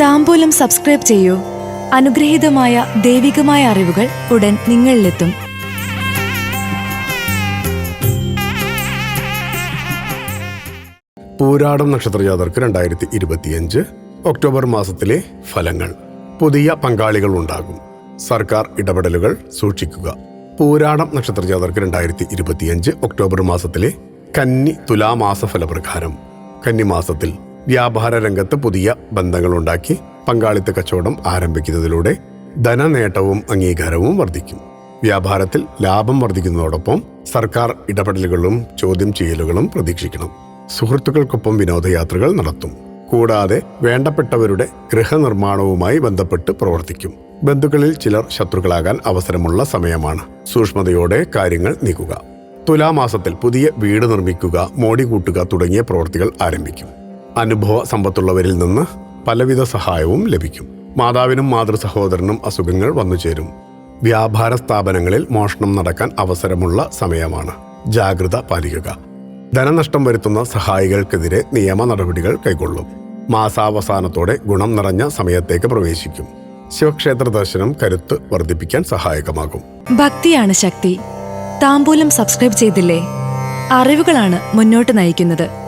താമ്പൂലം subscribe ചെയ്യൂ. അനുഗ്രഹീതമായ ദൈവികമായ അറിവുകൾ ഉടൻ നിങ്ങളിലെത്തും. പൂരാടം നക്ഷത്ര ജാതർക്ക് രണ്ടായിരത്തി ഇരുപത്തിയഞ്ച് ഒക്ടോബർ മാസത്തിലെ ഫലങ്ങൾ. പുതിയ പങ്കാളികൾ ഉണ്ടാകും. സർക്കാർ ഇടപെടലുകൾ സൂക്ഷിക്കുക. പൂരാടം നക്ഷത്ര ജാതർക്ക് രണ്ടായിരത്തി ഇരുപത്തിയഞ്ച് ഒക്ടോബർ മാസത്തിലെ കന്നി തുലാമാസ ഫലപ്രകാരം. കന്നിമാസത്തിൽ വ്യാപാര രംഗത്ത് പുതിയ ബന്ധങ്ങളുണ്ടാക്കി പങ്കാളിത്ത കച്ചവടം ആരംഭിക്കുന്നതിലൂടെ ധനനേട്ടവും അംഗീകാരവും വർദ്ധിക്കും. വ്യാപാരത്തിൽ ലാഭം വർദ്ധിക്കുന്നതോടൊപ്പം സർക്കാർ ഇടപെടലുകളും ചോദ്യം ചെയ്യലുകളും പ്രതീക്ഷിക്കണം. സുഹൃത്തുക്കൾക്കൊപ്പം വിനോദയാത്രകൾ നടത്തും. കൂടാതെ വേണ്ടപ്പെട്ടവരുടെ ഗൃഹനിർമ്മാണവുമായി ബന്ധപ്പെട്ട് പ്രവർത്തിക്കും. ബന്ധുക്കളിൽ ചിലർ ശത്രുക്കളാകാൻ അവസരമുള്ള സമയമാണ്. സൂക്ഷ്മതയോടെ കാര്യങ്ങൾ നീക്കുക. തുലാമാസത്തിൽ പുതിയ വീട് നിർമ്മിക്കുക മോടി കൂട്ടുക തുടങ്ങിയ പ്രവൃത്തികൾ ആരംഭിക്കും. അനുഭവ സമ്പത്തുള്ളവരിൽ നിന്ന് പലവിധ സഹായവും ലഭിക്കും. മാതാവിനും മാതൃ സഹോദരനും അസുഖങ്ങൾ വന്നുചേരും വ്യാപാര സ്ഥാപനങ്ങളിൽ മോഷണം നടക്കാൻ അവസരമുള്ള സമയമാണ്. ജാഗ്രത പാലിക്കുക. ധനനഷ്ടം വരുത്തുന്ന സഹായികൾക്കെതിരെ നിയമ നടപടികൾ കൈക്കൊള്ളും. മാസാവസാനത്തോടെ ഗുണം നിറഞ്ഞ സമയത്തേക്ക് പ്രവേശിക്കും. ശിവക്ഷേത്ര ദർശനം കരുത്ത് വർദ്ധിപ്പിക്കാൻ സഹായകമാകും. ഭക്തിയാണ് ശക്തി. താമ്പൂലം സബ്സ്ക്രൈബ് ചെയ്തില്ലേ? അറിവുകളാണ് മുന്നോട്ട് നയിക്കുന്നത്.